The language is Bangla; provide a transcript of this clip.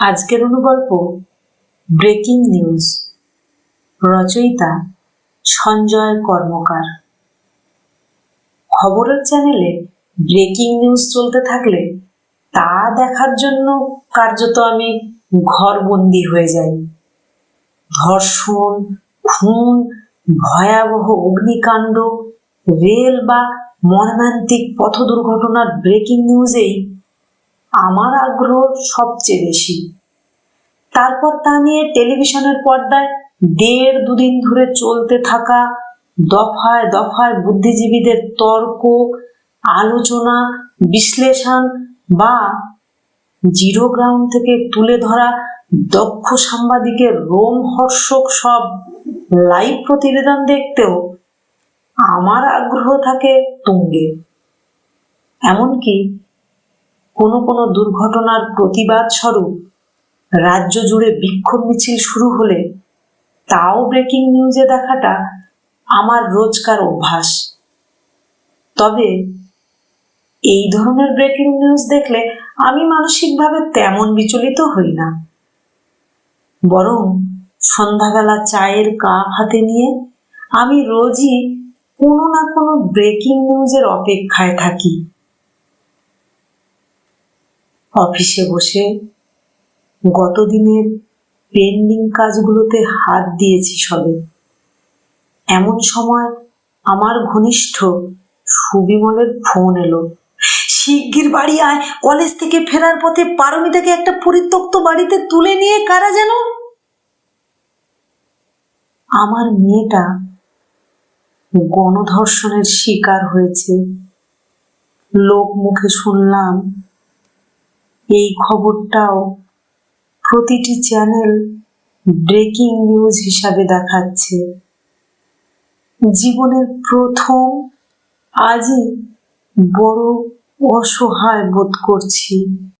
আজকের অনুগল্প, ব্রেকিং নিউজ, রচয়িতা সঞ্জয় কর্মকার। খবরের চ্যানেলে ব্রেকিং নিউজ চলতে থাকলে তা দেখার জন্য কার্যত আমি ঘরবন্দি হয়ে যাই। ধর্ষণ, খুন, ভয়াবহ অগ্নিকাণ্ড, রেল বা মর্মান্তিক পথ দুর্ঘটনার ব্রেকিং নিউজেই আমার আগ্রহ সবচেয়ে বেশি। তারপর তা নিয়ে টেলিভিশনের পর্দায় দেড় দুদিন ধরে চলতে থাকা দফায় দফায় বুদ্ধিজীবীদের তর্ক, আলোচনা, বিশ্লেষণ বা জিরো গ্রাউন্ড থেকে তুলে ধরা দক্ষ সাংবাদিকের রোমহর্ষক সব লাইভ প্রতিবেদন দেখতেও আমার আগ্রহ থাকে তুঙ্গে। এমনকি কোনো কোনো দুর্ঘটনার প্রতিবাদ স্বরূপ রাজ্য জুড়ে বিক্ষোভ মিছিল শুরু হলে তাও ব্রেকিং নিউজে দেখাটা আমার রোজকার অভ্যাস। তবে এই ধরনের ব্রেকিং নিউজ দেখলে আমি মানসিকভাবে তেমন বিচলিত হই না। বরং সন্ধ্যাবেলা চায়ের কাপ হাতে নিয়ে আমি রোজই কোনো না কোনো ব্রেকিং নিউজের অপেক্ষায় থাকি। অফিসে বসে গতদিনের পেন্ডিং কাজগুলোতে হাত দিয়েছি সবে। এমন সময় আমার ঘনিষ্ঠ সুবিমলের ফোন এলো। শিগগির বাড়ি আয়, কলেজ থেকে ফেরার পথে পারমিতাকে একটা পরিত্যক্ত বাড়িতে তুলে নিয়ে কারা যেন? আমার মেয়েটা গণধর্ষণের শিকার হয়েছে। লোক মুখে শুনলাম এই খবরটাও প্রতিটি চ্যানেল ব্রেকিং নিউজ হিসাবে দেখাচ্ছে। জীবনের প্রথম আজই বড় অসহায় বোধ করছি।